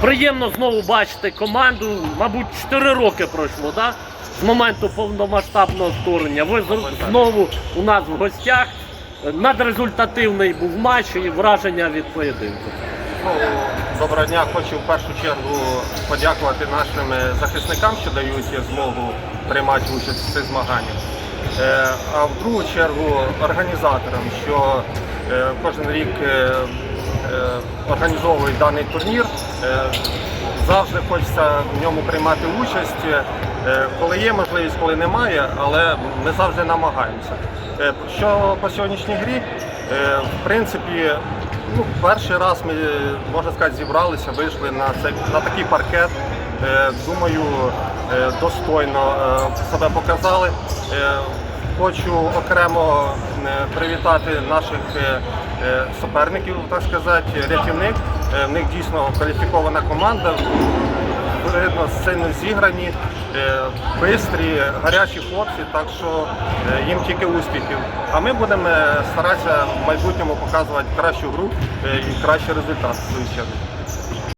Приємно знову бачити команду. Мабуть, 4 роки пройшло, да? з моменту повномасштабного вторгнення. Ви знову у нас в гостях. Надрезультативний був матч і враження від поєдинку. Ну, доброго дня. Хочу в першу чергу подякувати нашим е, захисникам, що дають змогу приймати участь в цих змаганнях. Е, А в другу чергу організаторам, що е, кожен рік організовують даний турнір. Е, Завжди хочеться в ньому приймати участь. Е, Коли є можливість, коли немає, але ми завжди намагаємося. Е, Що по сьогоднішній грі, в принципі, ну, перший раз ми, можна сказати, зібралися, вийшли на, цей, на такий паркет. Думаю, достойно себе показали. Хочу окремо привітати наших суперників, так сказати, рятівник. Е, В них дійсно кваліфікована команда. Видно, сильно зіграні, е, бистрі, гарячі хлопці, так що е, їм тільки успіхів. А ми будемо е, старатися в майбутньому показувати кращу гру е, і кращий результат в свою чергу.